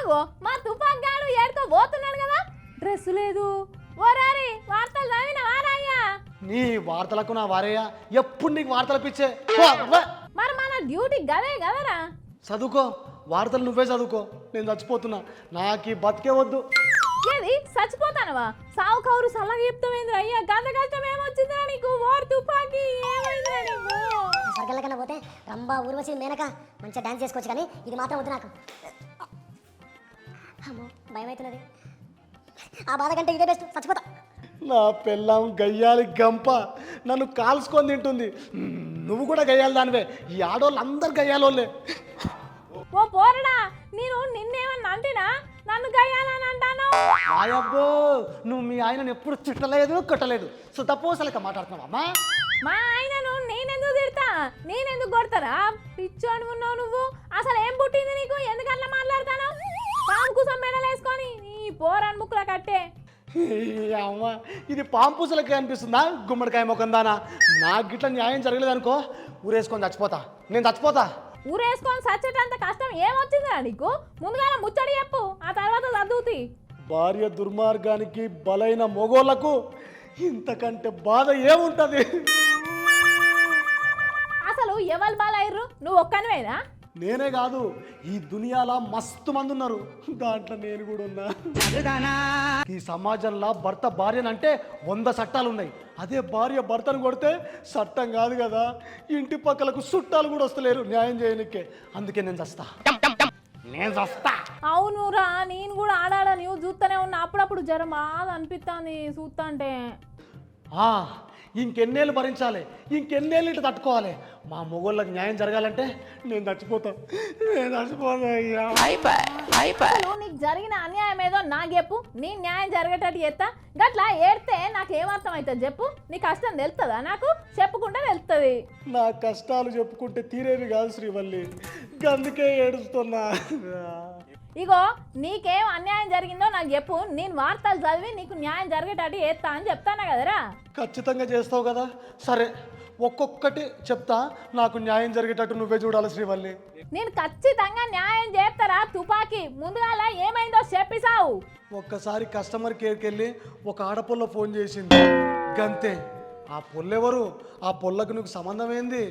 ఆగో మా తుపాగాడు ఏడుతో పోతున్నాడు కదా? డ్రెస్ లేదు. ఓరారి వార్తలు చదివినవా రాయ్యా నీ వార్తలకు నా వారయ్య. ఎప్పుడు నీకు వార్తలు పిచ్చే? పో. మరి మన డ్యూటీ గదే కదరా? చదువుకో వార్తలు నువ్వే చదువుకో. నేను చచ్చిపోతున్నా. నాకు ఈ బతికే వద్దు. ఏది? చచ్చిపోతానవా? సావు కౌరు సలహా చెప్తావేంద్ర అయ్యా గంట కష్టం ఏమొచ్చిందిరా నీకు? ఓర్ తుపాకి ఏమైందిరా నీకు? స్వర్గంలో కన్నా పోతే రంభ ఊర్వశి మేనక మంచిగా డాన్స్ చేసుకోవచ్చు కానీ ఇది మాత్రం వద్దు నాకు. అమ్మో భయం అవుతున్నది ఆ బాధ కంటే ఇదే బెస్ట్ చచ్చిపోతా. నా పెళ్ళాం గయ్యాలి గంప. నన్ను కాల్చుకొని తింటుంది. నువ్వు కూడా గయ్యాలి దానివే. ఈ ఆడవాళ్ళు అందరు గయ్యాలోళ్ళే. ఓ పోరడా నేను నిన్నేమన్నా అంటినా? నన్ను గయ్యాలని అంటాను. ఆయబ్బో నువ్వు మీ ఆయనను ఎప్పుడు తిట్టలేదు కొట్టలేదు. సో తప్పోసలక మాట్లాడుతున్నావు అమ్మా? మా ఆయనను నేనెందుకు తిడతా? నేనెందుకు కొడతారా? పిచ్చోని ఉన్నావు నువ్వు. అసలు ఏం పుట్టింది నీకు? ఎందుకట్లా మాట్లాడతాను? పాము కూసం మెడలేసుకొని నీ పోరాన్ ముక్కుల కట్టే. ఈ అమ్మ ఇది పాంపూసలకి అనిపిస్తుందా? గుమ్మడికాయ మొఖం దానా నాకు గిట్ల న్యాయం జరగలేదు అనుకో ఊరేసుకొని చచ్చిపోతా. నేను చచ్చిపోతా. ఊరేసుకొని సచ్చేటంత కష్టం ఏమొచ్చిందిరా నీకు? ముందుగా ముచ్చడి చెప్పు ఆ తర్వాత చదువుతీ భార్య దుర్మార్గానికి బలైన మొగోళ్ళకు ఇంతకంటే బాధ ఏముంటది? అసలు ఎవరు బాలయ్యరు నువ్వు ఒక్కనివేనా? నేనే కాదు ఈ దునియాల మస్తు మంది ఉన్నారు. దాంట్లో నేను కూడా ఉన్నా. ఈ సమాజంలో భర్త భార్యనంటే వంద చట్టాలు ఉన్నాయి అదే భార్య భర్తను కొడితే చట్టం కాదు కదా. ఇంటి పక్కలకు చుట్టాలు కూడా వస్తలేరు. న్యాయం చేయనికే. అందుకే నేను చస్తా. నేను చస్తా. అవునురా నేను కూడా ఆడాడ న్యూస్ చూస్తూనే ఉన్నా. అప్పుడప్పుడు జ్వరం బాగా అనిపిస్తుంది చూస్తా అంటే ఇంకెన్నేళ్ళు భరించాలి ఇంకెన్నేళ్ళు ఇటు తట్టుకోవాలి. మా మొగోళ్ళకి న్యాయం జరగాలంటే నేను చచ్చిపోతా నేను చచ్చిపోతా నీకు జరిగిన అన్యాయం ఏదో నాకు చెప్పు నీ న్యాయం జరిగేటట్టు చేస్తా. గట్లా ఏడితే నాకు ఏమర్థం అవుతుంది చెప్పు నీ కష్టం తెలుస్తుందా నాకు? చెప్పుకుంటే తెలుస్తుంది నా కష్టాలు చెప్పుకుంటే తీరేవి కాదు శ్రీవల్లి అందుకే ఏడుస్తున్నా. ఇగో నీకేం అన్యాయం జరిగిందో నాకు చెప్పు. నేను వార్తలు చదివి నీకు న్యాయం జరిగేటట్టు చేస్తా అని చెప్తానా కదరా? ఖచ్చితంగా చేస్తావు కదా. సరే ఒక్కొక్కటి చెప్తా. నాకు న్యాయం జరిగేటట్టు నువ్వే చూడాలి శ్రీవల్లి. నేను ఖచ్చితంగా న్యాయం చేస్తారా తుపాకీ? ముందుగాల ఏమైందో చెప్పిసావు ఒక్కసారి కస్టమర్ కేర్కి వెళ్ళి ఒక ఆడపుల్ల ఫోన్ చేసింది. గంతే. ఆ పొల్లెవరు? ఆ పొల్లకు నీకు సంబంధం ఏంది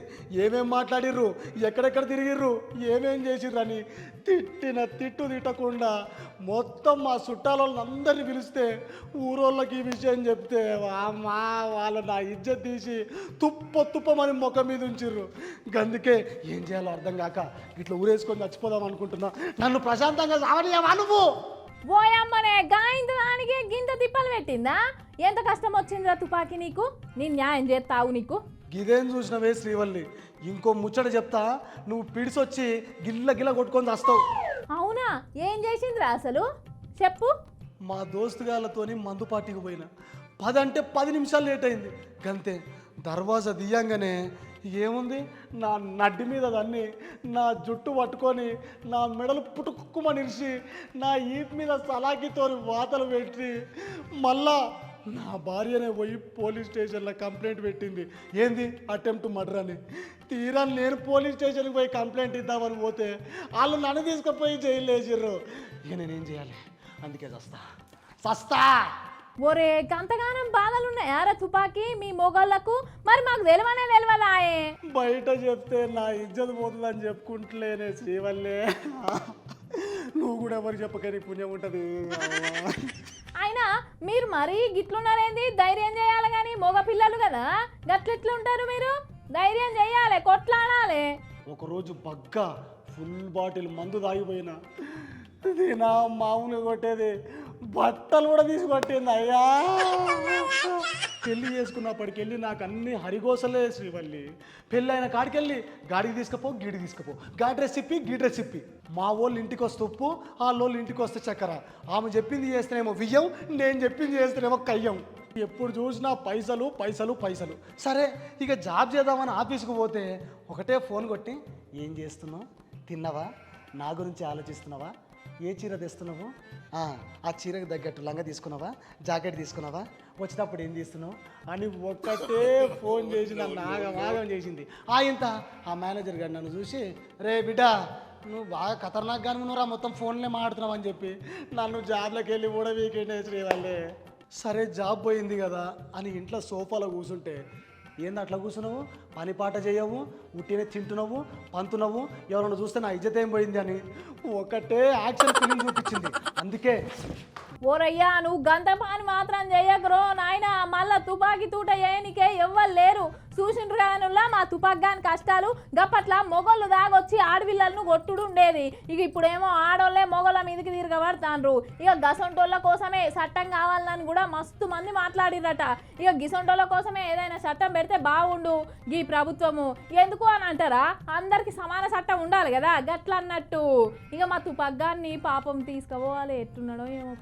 ఏమేం మాట్లాడిర్రు? ఎక్కడెక్కడ తిరిగిర్రు? ఏమేం చేసిర్రు అని తిట్టిన తిట్టు తిట్టకుండా మొత్తం మా చుట్టాల అందరిని పిలిస్తే ఊరోళ్ళకి ఈ విషయం చెప్తే మా వాళ్ళు నా ఇజ్జత్ తీసి తుప్ప తుప్పమని ముఖం మీద ఉంచిర్రు. అందుకే ఏం చేయాలో అర్థం కాక ఇట్లా ఊరేసుకొని చచ్చిపోదాం అనుకుంటున్నా. నన్ను ప్రశాంతంగా సావనియా నువ్వు? ఓయమ్మనే గాయంత దానికి గింత తిప్పలు పెట్టిందా? ఎంత కష్టం వచ్చిందిరా తుపాకీ నీకు? నేను న్యాయం చేస్తావు నీకు. గిదేం చూసినవే శ్రీవల్లి? ఇంకో ముచ్చట చెప్తా నువ్వు పిడిసొచ్చి గిల్ల గిల్ల కొట్టుకొని వస్తావు అవునా? ఏం చేసిందిరా అసలు? చెప్పు. మా దోస్తుగాళ్ళతోని మందు పార్టీకి పోయినా. పది అంటే పది నిమిషాలు లేట్ అయింది. గంతే దర్వాజా తీయంగానే ఏముంది? నా నడ్డి మీద దాన్ని నా జుట్టు పట్టుకొని నా మెడలు పుట్టుకుమని ఇరిచి నా ఈప్ మీద సలాకితో వాతలు పెట్టి మళ్ళా నా భార్యనే పోయి పోలీస్ స్టేషన్లో కంప్లైంట్ పెట్టింది. ఏంది? అటెంప్ట్ మర్డర్ అని. తీరా నేను పోలీస్ స్టేషన్కి పోయి కంప్లైంట్ ఇద్దామని పోతే వాళ్ళు నన్ను తీసుకుపోయి జైలు వేసిర్రు. ఇక నేనేం చేయాలి? అందుకే చస్తా. చస్తా! ఒరే గంతగానం బాధలున్నాయారా తుపాకీ మీ మొగోళ్ళకు? మరి మాకు తెలవనే తెలవలాయే బయట చెప్తే నా ఇజ్జత్ పోతుందని చెప్పుకుంటలేనే శ్రీవల్లే. నువ్వు కూడా ఎవరు చెప్పకని పుణ్యం ఉంటుంది. అయినా మీరు మరీ గిట్లున్నారేంది? ధైర్యం చేయాలి కానీ మగ పిల్లలు కదా? గట్లెట్లుంటారు మీరు? ధైర్యం చేయాలి కొట్లాడాలి. ఒకరోజు బగ్గా ఫుల్ బాటిల్ మందు తాగిపోయినా. నా మామూలుగా కొట్టేది బట్టలు కూడా తీసుకొట్టింది అయ్యా. అయ్యా పెళ్ళి చేసుకున్నప్పటికెళ్ళి నాకు అన్ని హరిగోసలే శ్రీవల్లి. పెళ్ళి అయిన కాడికెళ్ళి గాడికి తీసుకపో గీడి తీసుకపో. గా డ్రెస్ ఇప్పి గీ డ్రెస్ ఇప్పి. మా వాళ్ళు ఇంటికి వస్తే ఉప్పు ఆ ఇంటికి వస్తే చక్కెర. ఆమె చెప్పింది చేస్తేనేమో వియ్యం నేను చెప్పింది చేస్తేనేమో కయ్యం. ఎప్పుడు చూసినా పైసలు పైసలు పైసలు. సరే ఇక జాబ్ చేద్దామని ఆఫీస్కి పోతే ఒకటే ఫోన్ కొట్టి ఏం చేస్తున్నావు? తిన్నావా? నా గురించి ఆలోచిస్తున్నావా? ఏ చీర తెస్తున్నావు? ఆ, చీరకు తగ్గట్టు లంగా తీసుకున్నావా? జాకెట్ తీసుకున్నావా? వచ్చినప్పుడు ఏం తీస్తున్నావు అని ఒక్కటే ఫోన్ చేసి నన్ను ఆగం ఆగం చేసింది. ఆ ఇంత. ఆ మేనేజర్ గారు నన్ను చూసి రే బిడ్డ నువ్వు బాగా ఖతర్నాక్ గాని ఉన్నారా మొత్తం ఫోన్లే మాడుతున్నావు అని చెప్పి నన్ను జాబ్లోకి వెళ్ళి కూడా వీకెండ్ వేసి వాళ్ళే సరే జాబ్ పోయింది కదా అని ఇంట్లో సోఫాలో కూర్చుంటే ఏంది అట్లా కూర్చున్నావు? పని పాట చేయవు ఉట్టినే తింటున్నావు పంతున్నావు. ఎవరైనా చూస్తే నా ఇజ్జత ఏం పోయింది అని. ఒకటే యాక్షన్ ఫిలిం చూపించింది. అందుకే ఓరయ్యా నువ్వు గంతపాని మాత్రం చేయకరో నాయన. మళ్ళా తుపాకీ తూట చేయనికే ఎవ్వరు లేరు. చూసిండ్రు కదనుల్లా మా తుపాగ్గాని కష్టాలు. గప్పట్ల మొగళ్ళు దాగొచ్చి ఆడపిల్లలను కొట్టుడు ఉండేది ఇక ఇప్పుడేమో ఆడోళ్ళే మొగోళ్ళ మీదకి తిరగబడతాండ్రు. ఇక గసంటోళ్ళ కోసమే చట్టం కావాలని కూడా మస్తు మంది మాట్లాడిరట ఇక గిసంటోళ్ళ కోసమే ఏదైనా చట్టం పెడితే బాగుండు ఈ ప్రభుత్వము. ఎందుకు అని అంటారా? అందరికి సమాన చట్టం ఉండాలి కదా గట్ల అన్నట్టు ఇక మా తుపగ్గాన్ని పాపం తీసుకోవాలి ఎట్టున్నాడో ఏమో